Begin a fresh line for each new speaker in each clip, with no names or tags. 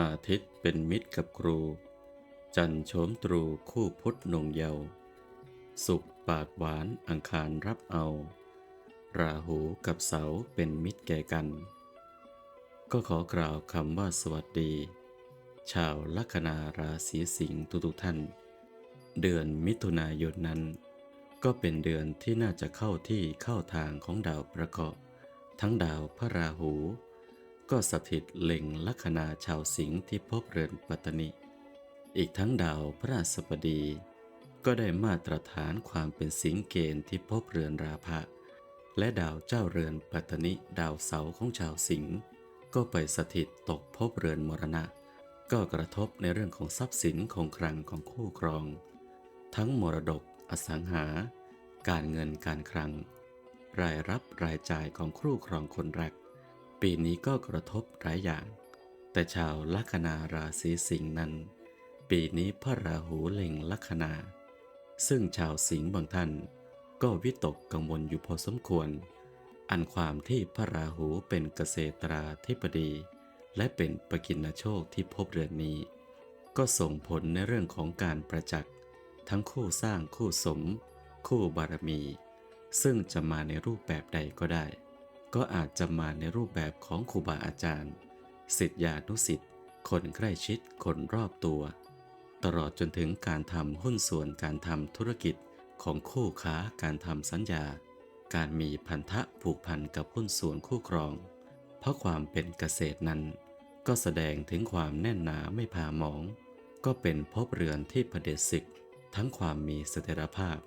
อาทิตย์เป็นมิตรกับครู จันโฉมตรูคู่พุทธนงเยาว์สุขปากหวานอังคารรับเอา ราหูกับเสาเป็นมิตรแก่กัน ก็ขอกล่าวคำว่าสวัสดี ชาวลัคนาราศีสิงห์ทุกท่าน เดือนมิถุนายนนั้น ก็เป็นเดือนที่น่าจะเข้าที่เข้าทางของดาวประกอบ ทั้งดาวพระราหู ก็สถิตเล็งลัคนาชาวสิงห์ที่พบเรือนปัตตนิ อีกทั้งดาวพระราชบดี ก็ได้มาตรฐานความเป็นสิงเกณฑ์ที่พบเรือนราภะและดาวเจ้าเรือนปัตตนิดาวเสาของชาวสิงห์ก็ไปสถิตตกพบเรือนมรณะ ก็กระทบในเรื่องของทรัพย์สินของครังของคู่ครอง ทั้งมรดก อสังหา การเงินการคลัง รายรับรายจ่ายของคู่ครองคนรัก ปีนี้ก็กระทบหลายอย่าง แต่ชาวลัคนาราศีสิงห์นั้น ปีนี้พระราหูเล็งลัคนา ซึ่งชาวสิงห์บางท่าน ก็วิตกกังวลอยู่พอสมควร อันความที่พระราหูเป็นเกษตราธิบดี และเป็นปกินโชคที่พบเรือนนี้ ก็ส่งผลในเรื่องของการประจักษ์ทั้งคู่สร้างคู่สม คู่บารมี ซึ่งจะมาในรูปแบบใดก็ได้ ก็อาจจะมาในรูปแบบของครูบาอาจารย์ศิษยานุศิษย์คนใกล้ชิดคนรอบตัว ตลอดจนถึงการทำหุ้นส่วนการทำธุรกิจของคู่ค้าการทำสัญญา การมีพันธะผูกพันกับหุ้นส่วนคู่ครอง เพราะความเป็นเกษตรนั้น ก็แสดงถึงความแน่นหนาไม่พาหมอง ก็เป็นภพเรือนที่ประเดชศึก ทั้งความมีเสถียรภาพ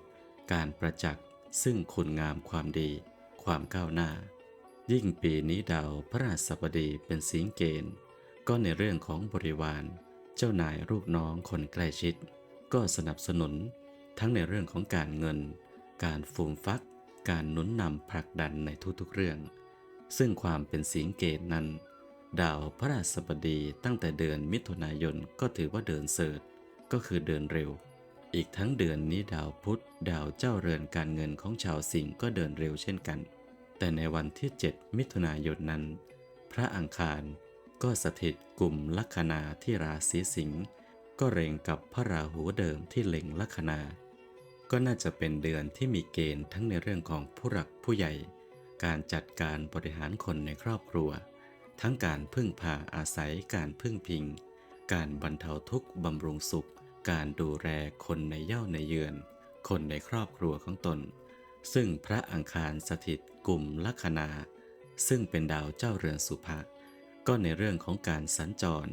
การประจักษ์ซึ่งคุณงามความดี ความก้าวหน้า ยิ่งปีนี้ดาวพระราชบดีเป็นสิงเกณฑ์ ก็ในเรื่องของบริวาร เจ้านายลูกน้องคนใกล้ชิด ก็สนับสนุน ทั้งในเรื่องของการเงิน การฟูมฟัก การหนุนนำผลักดันในทุกๆเรื่อง ซึ่งความเป็นสิงเกณฑ์นั้น ดาวพระราชบดีตั้งแต่เดือนมิถุนายนก็ถือว่าเดินเสิร์ชก็คือเดินเร็ว อีกทั้งเดือนนี้ดาวพุธดาวเจ้าเรือนการเงินของชาวสิงห์ก็เดินเร็วเช่นกัน แต่ในวันที่ 7 มิถุนายนนั้น พระอังคารก็สถิตกลุ่มลัคนาที่ราศีสิงห์ก็เร็งกับพระราหูเดิมที่เล็งลัคนา ก็น่าจะเป็นเดือนที่มีเกณฑ์ทั้งในเรื่องของผู้หลักผู้ใหญ่ การจัดการบริหารคนในครอบครัว ทั้งการพึ่งพาอาศัยการพึ่งพิง การบรรเทาทุกข์บำรุงสุข การดูแลคนในเย่าในเยือน คนในครอบครัวของตน ซึ่งพระอังคารสถิตกลุ่มลัคนา ซึ่งเป็นดาวเจ้าเรือนสุภะก็ในเรื่องของการสัญจร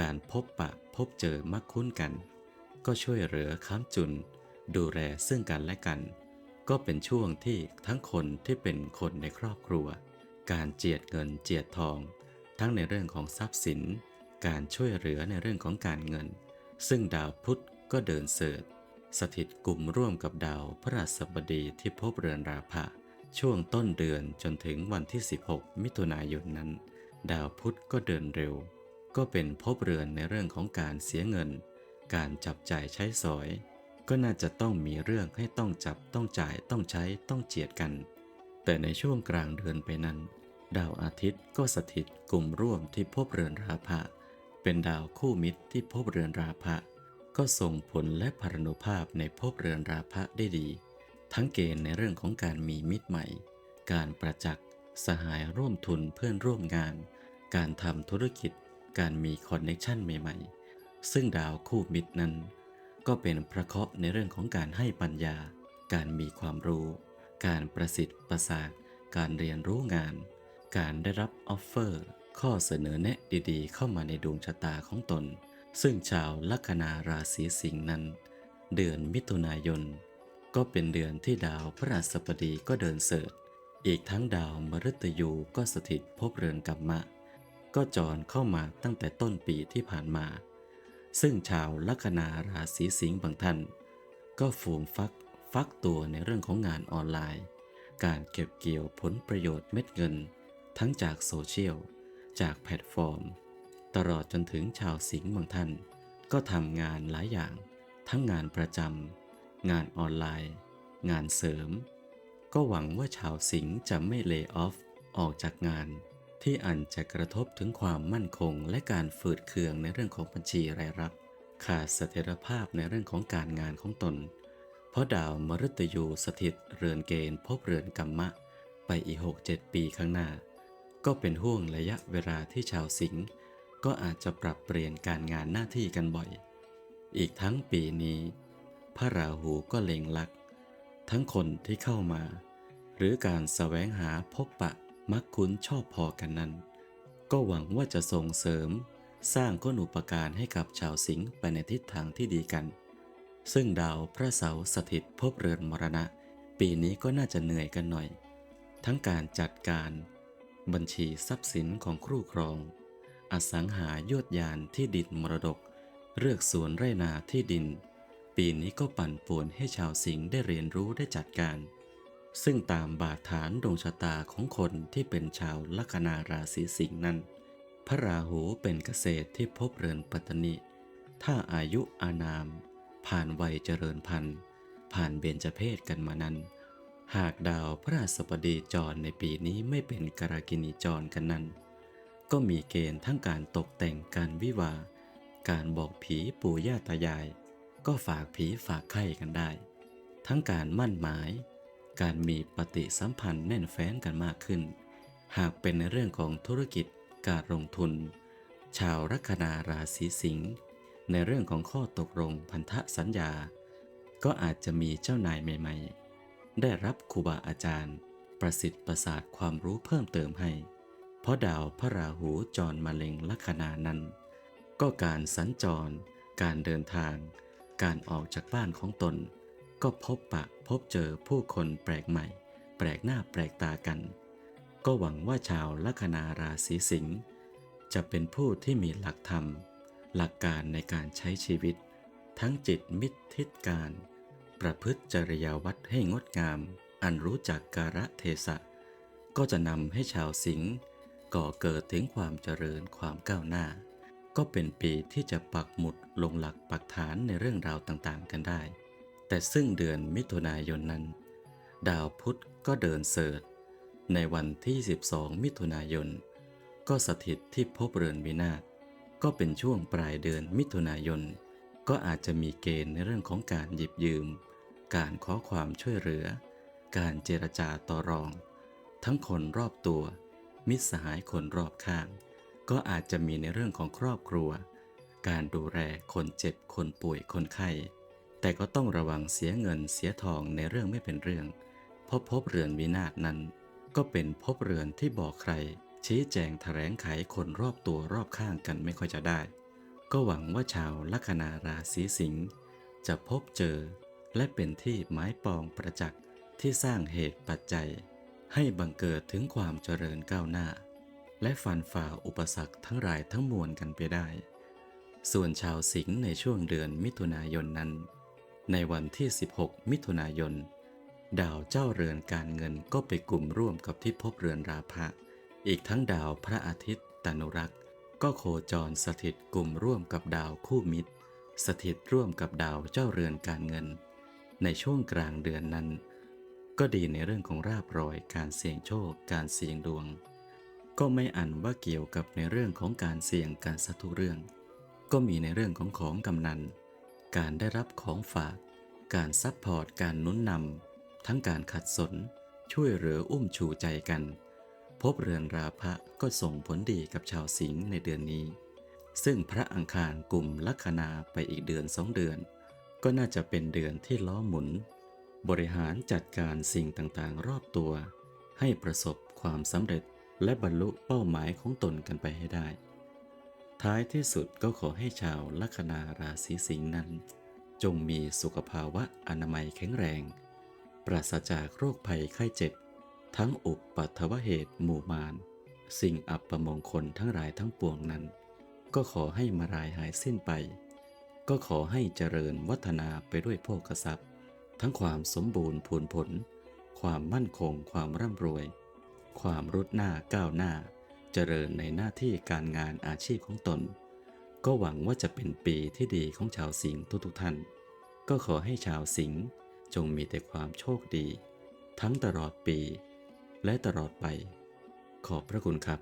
การพบปะพบเจอมักคุ้นกัน ก็ช่วยเหลือค้ำจุน ดูแลซึ่งกันและกัน ก็เป็นช่วงที่ทั้งคนที่เป็นคนในครอบครัว การเจียดเงินเจียดทอง ทั้งในเรื่องของทรัพย์สิน การช่วยเหลือในเรื่องของการเงิน ซึ่งดาวพุธก็เดินเสด สถิตกลุ่มร่วมกับดาวพระราชบดีที่พบเรือนราภะช่วงต้นเดือนจนถึงวันที่ 16 มิถุนายนนั้น ดาวพุธก็เดินเร็ว ก็เป็นพบเรือนในเรื่องของการเสียเงิน การจับจ่ายใช้สอย ก็น่าจะต้องมีเรื่องให้ต้องจับต้องจ่ายต้องใช้ต้องเจียดกัน แต่ในช่วงกลางเดือนไปนั้น ดาวอาทิตย์ก็สถิตกลุ่มร่วมที่พบเรือนราภะเป็นดาวคู่มิตรที่พบเรือนราภะ ก็ส่งผลและพารณุภาพในพบเรือนราภะได้ดี ทั้งเกณฑ์ในเรื่องของการมีมิตรใหม่ การประจักษ์ สหายร่วมทุนเพื่อนร่วมงาน การทำธุรกิจ การมีคอนเนคชั่นใหม่ๆ ซึ่งดาวคู่มิตรนั้น ก็เป็นพระเคราะห์ในเรื่องของการให้ปัญญา การมีความรู้ การประสิทธิ์ประสาทการเรียนรู้งาน การได้รับออฟเฟอร์ ข้อเสนอแนะดีๆ เข้ามาในดวงชะตาของตน ซึ่งชาวลัคนาราศีสิงห์นั้น เดือนมิถุนายน ก็เป็นเดือนที่ดาวพระราชบดีก็เดินเสดอีกทั้งดาวมฤตยูก็สถิตพบเรือนกัมมะ ก็จรเข้ามาตั้งแต่ต้นปีที่ผ่านมา ซึ่งชาวลัคนาราศีสิงห์บางท่าน ก็ฟูมฟักฟักตัวในเรื่องของงานออนไลน์ การเก็บเกี่ยวผลประโยชน์เม็ดเงิน ทั้งจากโซเชียล จากแพลตฟอร์ม ตลอดจนถึงชาวสิงห์บางท่าน ก็ทำงานหลายอย่าง ทั้งงานประจำงานออนไลน์ งานเสริม ก็หวังว่าชาวสิงห์จะไม่เล y o ออฟออกจากงาน ที่อันจะกระทบถึงความมั่นคงและการฝืดเคืองในเรื่องของบัญชีรายรับ ขาดเสถียรภาพในเรื่องของการงานของตน เพราะดาวมฤตยูสถิตเรือนเกณฑ์พบเรือนกรรมะ ไปอีกหกเจ็ดปีข้างหน้า ก็เป็นห่วงระยะเวลาที่ชาวสิงห์ ก็อาจจะปรับเปลี่ยนการงานหน้าที่กันบ่อย อีกทั้งปีนี้ พระราหูก็เล็งลัก ทั้งคนที่เข้ามา หรือการแสวงหาพบปะมักคุ้นชอบพอกันนั้น ก็หวังว่าจะส่งเสริม สร้างก้นุปการให้กับชาวสิงห์ไปในทิศทางที่ดีกัน ซึ่งดาวพระเสาร์สถิตพบเรือนมรณะ ปีนี้ก็น่าจะเหนื่อยกันหน่อย ทั้งการจัดการ บัญชีทรัพย์สินของครูครอง อสังหายวดยานที่ดินมรดก เลือกสวนไร่นาที่ดิน ปีนี้ก็ปั่นป่วนให้ชาวสิงห์ได้เรียนรู้ได้จัดการ ซึ่งตามบาดฐานดวงชะตาของคนที่เป็นชาวลัคนาราศีสิงห์นั้น พระราหูเป็นเกษตรที่พบเรือนปัตตนิถ้าอายุอานาม ผ่านวัยเจริญพันธุ์ ผ่านเบญจเพศกันมานั้น หากดาวพระราชบดีจรในปีนี้ไม่เป็นกรากินีจรกันนั้น ก็มีเกณฑ์ทั้งการตกแต่งการวิวา การบอกผีปู่ย่าตายาย ก็ฝากผีฝากไข่กันได้ ทั้งการมั่นหมาย การมีปฏิสัมพันธ์แน่นแฟ้นกันมากขึ้น หากเป็นในเรื่องของธุรกิจการลงทุน ชาวลัคนาราศีสิงห์ในเรื่องของข้อตกลงพันธสัญญา ก็อาจจะมีเจ้านายใหม่ ๆ ได้รับครูบาอาจารย์ ประสิทธิ์ประสาทความรู้เพิ่มเติมให้ เพราะดาวพระราหูจรมาเล็งลัคนานั้น ก็การสัญจร การเดินทาง การออกจากบ้านของตน ก็พบปะพบเจอผู้คนแปลกใหม่ แปลกหน้าแปลกตากัน ก็หวังว่าชาวลัคนาราศีสิงห์จะเป็นผู้ที่มีหลักธรรม หลักการในการใช้ชีวิต ทั้งจิตมิตรทิศการ ประพฤติจริยวัดให้งดงาม อันรู้จักกาละเทศะ ก็จะนำให้ชาวสิงห์ ก่อเกิดถึงความเจริญความก้าวหน้า ก็เป็นปีที่จะปักหมุดลงหลักปักฐานในเรื่องราวต่างๆกันได้ แต่ซึ่งเดือนมิถุนายนนั้น ดาวพุธก็เดินเสริฐในวันที่ 12 มิถุนายน ก็สถิตที่ภพเรือนวินาศก็เป็นช่วงปลายเดือนมิถุนายน ก็อาจจะมีเกณฑ์ในเรื่องของการหยิบยืม การขอความช่วยเหลือ การเจรจาต่อรอง ทั้งคนรอบตัว มิตรสหายคนรอบข้าง ก็อาจจะมีในเรื่องของครอบครัว การดูแลคนเจ็บคนป่วยคนไข้ แต่ก็ต้องระวังเสียเงินเสียทองในเรื่องไม่เป็นเรื่อง เพราะพบเรือนวินาศนั้น ก็เป็นพบเรือนที่บอกใคร ชี้แจงแถลงไขคนรอบตัวรอบข้างกันไม่ค่อยจะได้ ก็หวังว่าชาวลัคนาราศีสิงห์จะพบเจอ และเป็นที่หมายปองประจักษ์ที่สร้างเหตุปัจจัย ให้บังเกิดถึงความเจริญก้าวหน้า และฟันฝ่าอุปสรรคทั้งหลายทั้งมวลกันไปได้ ส่วนชาวสิงห์ในช่วงเดือนมิถุนายนนั้น ในวันที่ 16 มิถุนายน ดาวเจ้าเรือนการเงินก็ไปกลุ่มร่วมกับที่พบเรือนราพะ อีกทั้งดาวพระอาทิตย์ตนุรักษ์ ก็โคจรสถิตกลุ่มร่วมกับดาวคู่มิตร สถิตร่วมกับดาวเจ้าเรือนการเงิน ในช่วงกลางเดือนนั้น ก็ดีในเรื่องของราบรอย การเสี่ยงโชค การเสี่ยงดวง ก็ไม่อันว่าเกี่ยวกับในเรื่องของการเสี่ยงการสัทุกเรื่อง ก็มีในเรื่องของของกำนัน การได้รับของฝาก การซัพพอร์ต การนุนนำ ทั้งการขัดสน ช่วยเหลืออุ้มชูใจกัน พบเรือนราพะก็ส่งผลดีกับชาวสิงห์ในเดือนนี้ ซึ่งพระอังคารกลุ่มลัคนาไปอีกเดือนสองเดือน ก็น่าจะเป็นเดือนที่ล้อหมุน บริหารจัดการสิ่งต่างๆ รอบตัว ให้ประสบความสำเร็จและบรรลุเป้าหมายของตนกันไปให้ได้ ท้ายที่สุดก็ขอให้ชาวลัคนาราศีสิงห์นั้น จงมีสุขภาวะอนามัยแข็งแรง ปราศจากโรคภัยไข้เจ็บ ทั้งอุปปัทวเหตุหมู่มารสิ่งอัปมงคลทั้งหลายทั้งปวงนั้น ก็ขอให้มารายหายสิ้นไป ก็ขอให้เจริญวัฒนาไปด้วยโภคทรัพย์ ทั้งความสมบูรณ์พูนผล ความมั่นคง ความร่ำรวย ความรุดหน้าก้าวหน้า เจริญในหน้าที่การงานอาชีพของตน ก็หวังว่าจะเป็นปีที่ดีของชาวสิงห์ทุกๆท่าน ก็ขอให้ชาวสิงห์จงมีแต่ความโชคดี ทั้งตลอดปี และตลอดไป ขอบพระคุณครับ